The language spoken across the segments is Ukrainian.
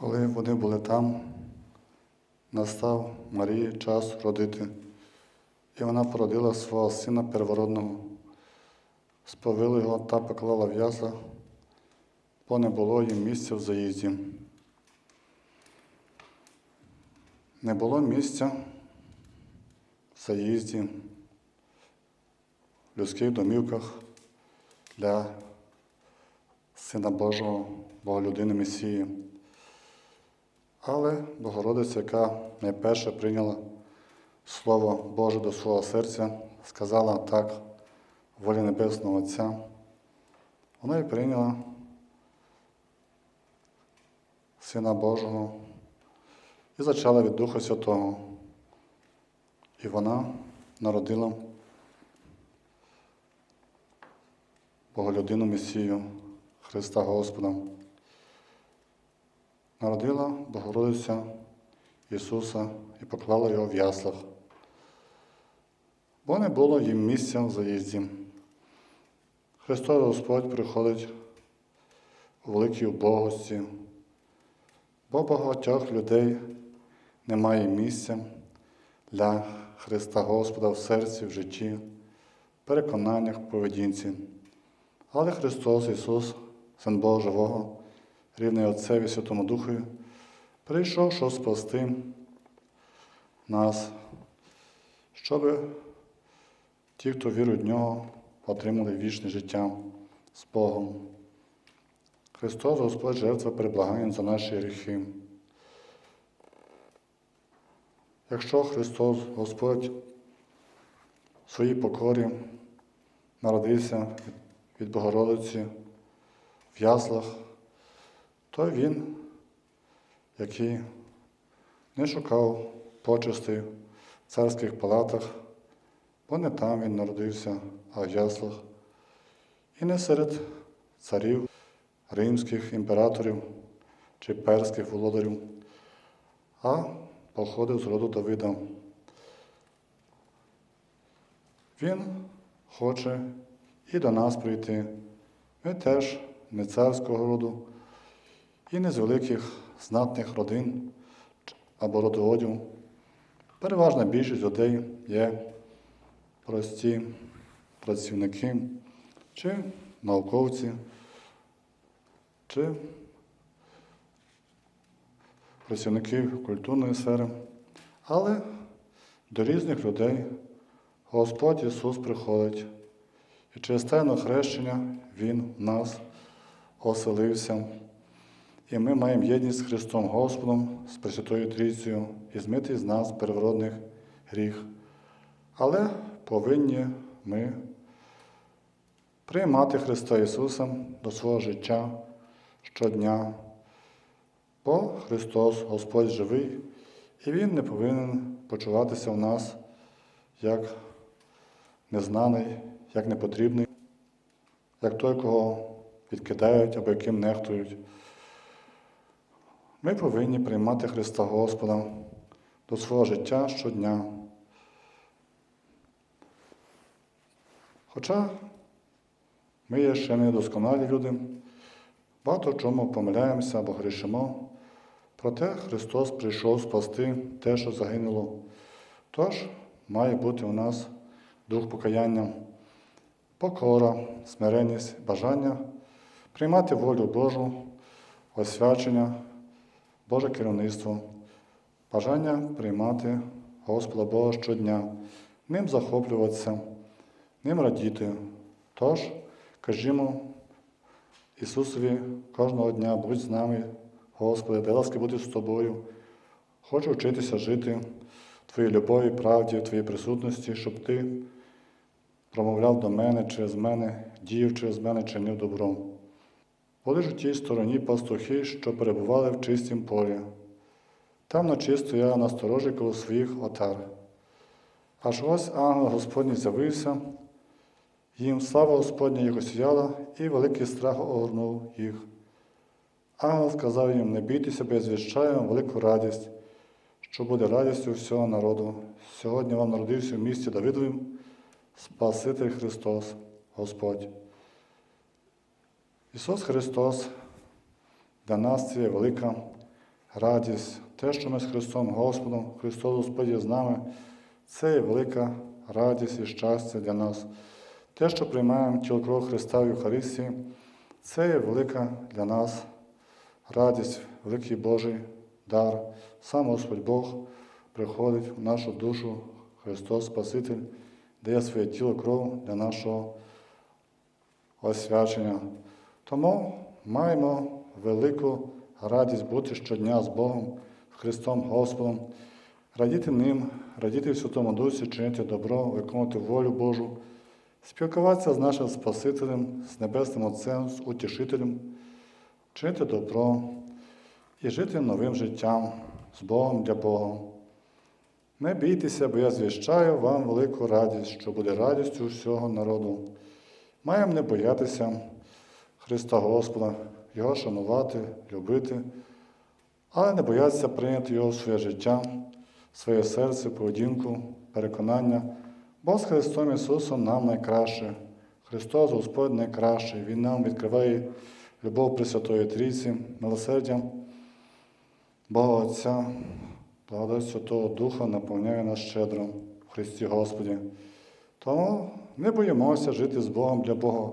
Коли вони були там, настав Марії час родити, і вона породила свого сина первородного, сповила його та поклала в ясла, бо не було їм місця в заїзді. Не було місця в заїзді, в людських домівках для Сина Божого, Боголюдини Месії. Але Богородиця, яка найперше прийняла Слово Боже до свого серця, сказала так волі Небесного Отця, вона і прийняла Сина Божого і зачала від Духа Святого. І вона народила Боголюдину Месію Христа Господа народила Богородиця Ісуса і поклала його в яслах, бо не було їм місця в заїзді. Христос Господь приходить у великій убогості, бо багатьох людей немає місця для Христа Господа в серці, в житті, переконаннях, поведінці. Але Христос Ісус, Син Бога Живого, рівний Отцеві Святому Духові, прийшов, щоб спасти нас, щоб ті, хто вірують в нього, отримали вічне життя з Богом. Христос Господь жертва переблагання за наші гріхи. Якщо Христос Господь в своїй покорі народився від Богородиці в яслах, то він, який не шукав почестей в царських палатах, бо не там він народився, а в яслах, і не серед царів, римських імператорів чи перських володарів, а походив з роду Давида. Він хоче і до нас прийти. Ми теж не царського роду і не з великих знатних родин або родоводів. Переважна більшість людей є прості працівники чи науковці, чи працівники культурної сфери. Але до різних людей Господь Ісус приходить, і через тайне хрещення Він в нас оселився. І ми маємо єдність з Христом Господом, з Пресвятою Трійцею і змити з нас первородних гріх. Але повинні ми приймати Христа Ісуса до свого життя щодня, бо Христос Господь живий, і Він не повинен почуватися в нас як незнаний, як непотрібний, як той, кого відкидають або яким нехтують. Ми повинні приймати Христа Господа до свого життя щодня. Хоча ми є ще недосконалі люди, багато чому помиляємося або грішимо, проте Христос прийшов спасти те, що загинуло. Тож має бути у нас дух покаяння, покора, смиренність, бажання приймати волю Божу, освячення. Боже керівництво, бажання приймати Господа Бога щодня, ним захоплюватися, ним радіти. Тож, кажімо Ісусові кожного дня, будь з нами, Господи, дай ласки бути з тобою. Хочу вчитися жити в Твоїй любові, правді, в Твоїй присутності, щоб Ти промовляв до мене через мене, діяв через мене, чинив добро. Були ж у тій стороні пастухи, що перебували в чистім полі. Там ночі стояла насторожі коло своїх отар. Аж ось ангел Господній з'явився, їм слава Господня їх осіяла, і великий страх огорнув їх. Ангел сказав їм, не бійтеся, бо я звіщаю вам велику радість, що буде радістю всього народу. Сьогодні вам народився в місті Давидовім Спаситель Христос, Господь. Ісус Христос для нас це є велика радість, те, що ми з Христом Господом, Христос Господь є з нами, це є велика радість і щастя для нас. Те, що приймаємо тіло кров Христа в Євхаристії, це є велика для нас радість, великий Божий дар. Сам Господь Бог приходить в нашу душу, Христос Спаситель, дає своє тіло кров для нашого освячення. Тому маємо велику радість бути щодня з Богом, Христом Господом, радіти ним, радіти в Святому Дусі, чинити добро, виконувати волю Божу, спілкуватися з нашим Спасителем, з Небесним Отцем, з Утішителем, чинити добро і жити новим життям з Богом для Бога. Не бійтеся, бо я звіщаю вам велику радість, що буде радістю всього народу. Маємо не боятися Христа Господа, Його шанувати, любити, але не боятися прийняти Його в своє життя, своє серце, поведінку, переконання, бо з Христом Ісусом нам найкраще. Христос Господь найкращий. Він нам відкриває любов Пресвятої Трійці, милосердя Бога Отця, благодать Святого Духа наповняє нас щедро в Христі Господі. Тому не боїмося жити з Богом для Бога.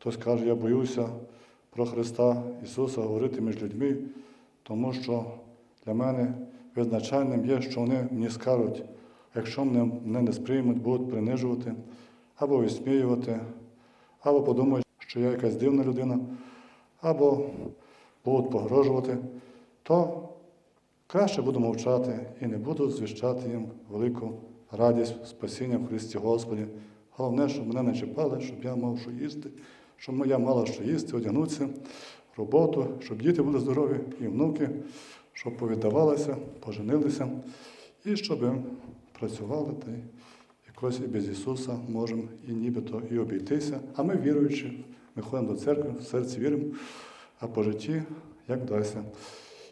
Хтось каже, я боюся про Христа Ісуса говорити між людьми, тому що для мене визначальним є, що вони мені скажуть, якщо мене, не сприймуть, будуть принижувати або висміювати, або подумають, що я якась дивна людина, або будуть погрожувати, то краще буду мовчати і не буду звіщати їм велику радість спасіння в Христі Господі. Головне, щоб мене не чіпали, щоб я мав що їсти, щоб я мала що їсти, одягнутися, роботу, щоб діти були здорові і внуки, щоб повіддавалися, поженилися, і щоб працювали та якось і без Ісуса можемо і нібито і обійтися. А ми віруючи, ми ходимо до церкви, в серці віримо, а по житті як дасться.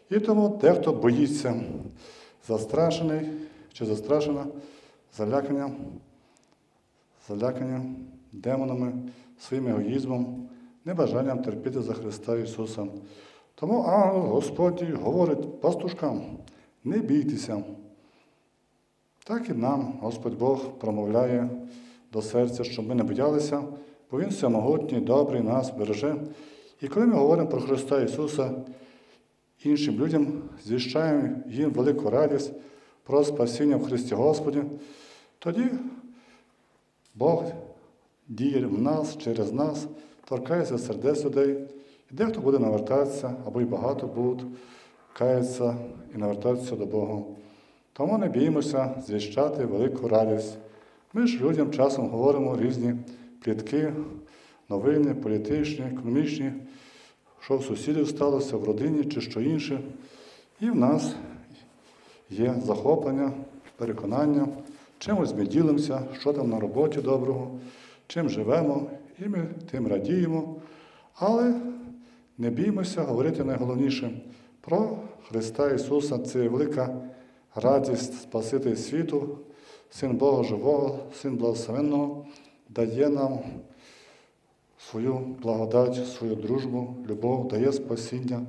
І тому дехто боїться застрашений чи застрашена залякання, залякання демонами, своїм егоїзмом, небажанням терпіти за Христа Ісуса. Тому ангел Господь говорить пастушкам, не бійтеся. Так і нам Господь Бог промовляє до серця, щоб ми не боялися, бо Він всемогутній, добрий, нас береже. І коли ми говоримо про Христа Ісуса, іншим людям звіщаємо їм велику радість про спасіння в Христі Господі, тоді Бог діє в нас, через нас, торкається сердець людей, і дехто буде навертатися, або й багато будуть каятися і навертатися до Бога. Тому не біймося звіщати велику радість. Ми ж людям часом говоримо різні плітки, новини, політичні, економічні, що в сусідів сталося в родині чи що інше. І в нас є захоплення, переконання, чимось ми ділимося, що там на роботі доброго, чим живемо, і ми тим радіємо. Але не біймося говорити найголовніше про Христа Ісуса. Це велика радість Спаситель світу, Син Бога Живого, Син Благословенного, дає нам свою благодать, свою дружбу, любов, дає спасіння,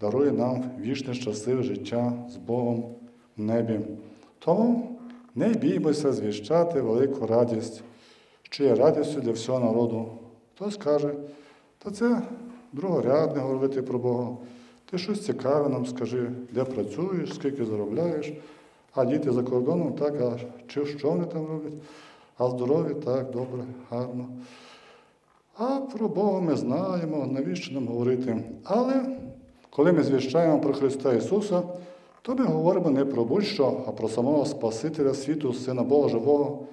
дарує нам вічне щасливе життя з Богом в небі. Тому не біймося звіщати велику радість, що є радістю для всього народу. Хтось каже, та це другорядне говорити про Бога. Ти щось цікаве нам скажи, де працюєш, скільки заробляєш, а діти за кордоном так, а чи що вони там роблять, а здорові так, добре, гарно. А про Бога ми знаємо, навіщо нам говорити. Але коли ми звіщаємо про Христа Ісуса, то ми говоримо не про будь-що, а про самого Спасителя світу, Сина Бога Живого,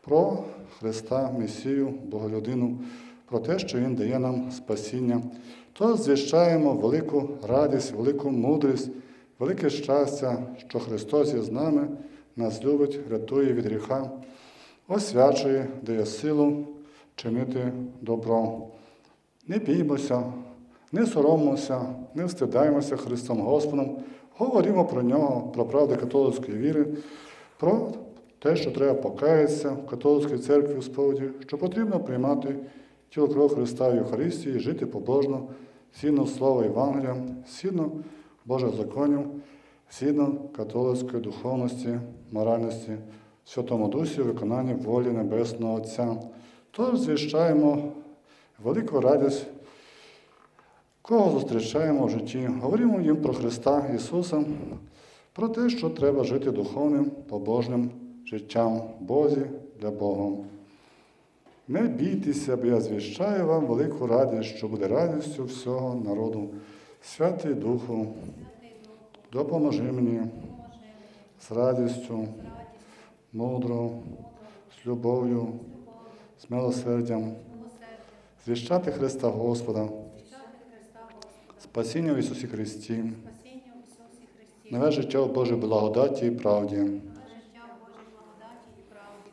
про Христа, Месію, Боголюдину, про те, що Він дає нам спасіння, то звіщаємо велику радість, велику мудрість, велике щастя, що Христос є з нами, нас любить, рятує від гріха, освячує, дає силу чинити добро. Не біймося, не соромимося, не встидаємося Христом Господом, говоримо про нього, про правди католицької віри, про те, що треба покаятися в католицькій церкві у сповіді, що потрібно приймати тіло кров Христа в Євхаристії, жити побожно, сідно Слово Євангелія, сідно Божих законів, згідно католицької духовності, моральності, Святому Дусі, виконанні волі Небесного Отця. Тож звіщаємо велику радість, кого зустрічаємо в житті. Говоримо їм про Христа Ісуса, про те, що треба жити духовним, побожним життям Бозі для Бога. Не бійтеся, бо я звіщаю вам велику радість, що буде радістю всього народу. Святий Духу, допоможи мені з радістю, мудро, з любов'ю, з милосердям, звіщати Христа Господа, Спасіння в Ісусі Христі, нове життя в Божій благодаті і правді. життя в Божій благодаті і правді.